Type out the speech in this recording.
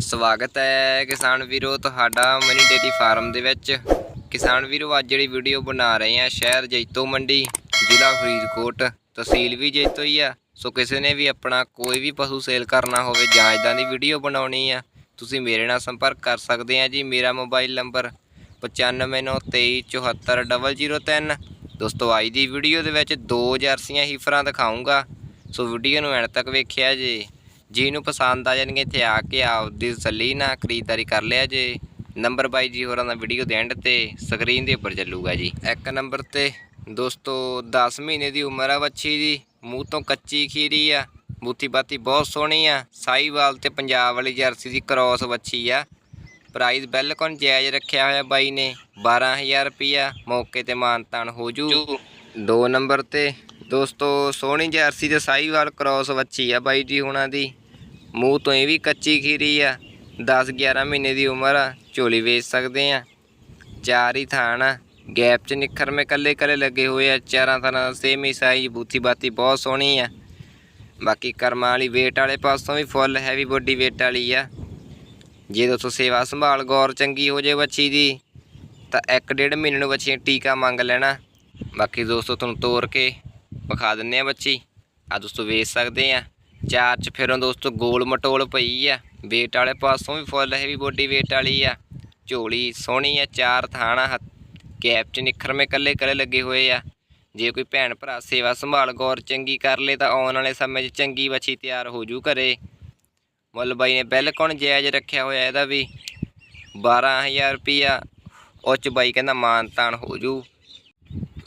ਸਵਾਗਤ ਹੈ ਕਿਸਾਨ ਵੀਰੋ ਤੁਹਾਡਾ ਮਨੀ ਡੇਰੀ ਫਾਰਮ ਦੇ ਵਿੱਚ। ਕਿਸਾਨ ਵੀਰੋ, ਅੱਜ ਜਿਹੜੀ ਵੀਡੀਓ ਬਣਾ ਰਹੇ ਆ ਸ਼ਹਿਰ ਜੈਤੋ ਮੰਡੀ, ਜ਼ਿਲ੍ਹਾ ਫਰੀਦਕੋਟ। ਤਹਿਸੀਲ ਵੀ ਜੈਤੋ ਹੀ ਆ, ਸੋ ਕਿਸੇ ਨੇ ਵੀ ਆਪਣਾ ਕੋਈ ਵੀ ਪਸ਼ੂ ਸੇਲ ਕਰਨਾ ਹੋਵੇ ਜਾਂ ਇਦਾਂ ਦੀ ਵੀਡੀਓ ਬਣਾਉਣੀ ਆ, ਤੁਸੀਂ ਮੇਰੇ ਨਾਲ ਸੰਪਰਕ ਕਰ ਸਕਦੇ ਆ ਜੀ। ਮੇਰਾ ਮੋਬਾਈਲ ਨੰਬਰ 9593744003 ਦੋਸਤੋ, ਅੱਜ ਦੀ ਵੀਡੀਓ ਦੇ ਵਿੱਚ ਦੋ ਜਰਸੀਆਂ ਹੀਫਰਾਂ ਦਿਖਾਉਂਗਾ ਸੋ ਵੀਡੀਓ ਨੂੰ ਐਂਡ ਤੱਕ ਵੇਖਿਆ ਜੀ। ਜਿਹਨੂੰ ਪਸੰਦ ਆ ਜਾਣਗੇ ਇੱਥੇ ਆ ਕੇ ਆਪਦੀ ਤਸੱਲੀ ਨਾਲ ਖਰੀਦਦਾਰੀ ਕਰ ਲਿਆ ਜੇ। ਨੰਬਰ ਬਾਈ ਜੀ ਹੋਰਾਂ ਦਾ ਵੀਡੀਓ ਦੇ ਐਂਡ ਤੇ ਸਕਰੀਨ ਦੇ ਉੱਪਰ ਚੱਲੂਗਾ ਜੀ। ਇੱਕ ਨੰਬਰ ਤੇ ਦੋਸਤੋ 10 ਮਹੀਨੇ ਦੀ ਉਮਰ ਆ ਬੱਚੀ ਦੀ। ਮੂੰਹ ਤੋਂ ਕੱਚੀ ਖੀਰੀ ਆ। ਬੂਥੀ ਬਾਤੀ ਬਹੁਤ ਸੋਹਣੀ ਆ। ਸਾਈਵਾਲ ਤੇ ਪੰਜਾਬ ਵਾਲੀ ਜਰਸੀ ਦੀ ਕ੍ਰੋਸ ਬੱਚੀ ਆ। ਪ੍ਰਾਈਸ ਬਿਲਕੁਲ ਜਾਇਜ਼ ਰੱਖਿਆ ਹੋਇਆ ਬਾਈ ਨੇ। 12000 ਰੁਪਿਆ ਮੌਕੇ ਤੇ ਮਾਨਤਾਨ ਹੋ ਜੂ। ਦੋ ਨੰਬਰ ਤੇ ਦੋਸਤੋ, ਸੋਹਣੀ ਜਰਸੀ ਤੇ ਸਾਈਵਾਲ ਕ੍ਰੋਸ ਬੱਚੀ ਆ ਬਾਈ ਜੀ ਹੁਣਾਂ ਦੀ। ਮੂੰਹ ਤੋਂ ਇਹ ਵੀ ਕੱਚੀ ਖੀਰੀ ਆ। 10 11 ਮਹੀਨੇ ਦੀ ਉਮਰ ਆ, ਝੋਲੀ ਵੇਚ ਸਕਦੇ ਆ। ਚਾਰ ਹੀ ਥਾਣ ਆ। ਗੈਪ ਚ ਨਿੱਖਰ ਮੇ ਕੱਲੇ ਕੱਲੇ ਲੱਗੇ ਹੋਏ ਆ। ਚਾਰਾਂ ਥਾਣਾ ਸੇਮ ਹੀ ਸਾਈਜ਼ ਬੂਥੀ ਬਾਤੀ ਬਹੁਤ ਸੋਹਣੀ ਆ। ਬਾਕੀ ਕਰਮਾਂ ਵਾਲੀ ਵੇਟ ਵਾਲੇ ਪਾਸੋਂ ਵੀ ਫੁੱਲ ਹੈਵੀ ਬੋਡੀ ਵੇਟ ਵਾਲੀ ਆ। ਜੇ ਦੋਸਤੋ ਸੇਵਾ ਸੰਭਾਲ ਗੌਰ ਚੰਗੀ ਹੋ ਜੇ ਬੱਚੀ ਦੀ, ਤਾਂ ਇੱਕ ਡੇਢ ਮਹੀਨੇ ਨੂੰ ਬੱਚੀਆਂ ਟੀਕਾ ਮੰਗ ਲੈਣਾ। ਬਾਕੀ ਦੋਸਤੋ ਤੁਹਾਨੂੰ ਤੋਰ ਕੇ ਵਿਖਾ ਦਿੰਨੇ ਆ ਬੱਚੀ। ਆ ਦੋਸਤੋ ਵੇਚ ਸਕਦੇ ਆ। ਚਾਰ ਚ ਫਿਰੋਂ ਦੋਸਤੋ ਗੋਲ ਮਟੋਲ ਪਈ ਆ। ਵੇਟ ਵਾਲੇ ਪਾਸੋਂ ਵੀ ਫੁੱਲ ਹੈਵੀ ਬੋਡੀ ਵੇਟ ਵਾਲੀ ਆ। ਝੋਲੀ ਸੋਹਣੀ ਆ, ਚਾਰ ਥਾਣਾ ਹੱਥ। ਕੈਪ ਚ ਨਿਖਰਮੇ ਕੱਲੇ ਕੱਲੇ ਲੱਗੇ ਹੋਏ ਆ। ਜੇ ਕੋਈ ਭੈਣ ਭਰਾ ਸੇਵਾ ਸੰਭਾਲ ਗੌਰ ਚੰਗੀ ਕਰ ਲੇ ਤਾਂ ਆਉਣ ਵਾਲੇ ਸਮੇਂ 'ਚ ਚੰਗੀ ਬੱਚੀ ਤਿਆਰ ਹੋ ਜੂ ਘਰੇ। ਮੁੱਲ ਬਾਈ ਨੇ ਬਿਲਕੁਲ ਜਾਇਜ਼ ਰੱਖਿਆ ਹੋਇਆ ਇਹਦਾ ਵੀ। 12000 ਰੁਪਿਆ ਉਹ 'ਚ ਬਾਈ ਕਹਿੰਦਾ ਮਾਨ ਤਾਨ ਹੋ ਜੂ।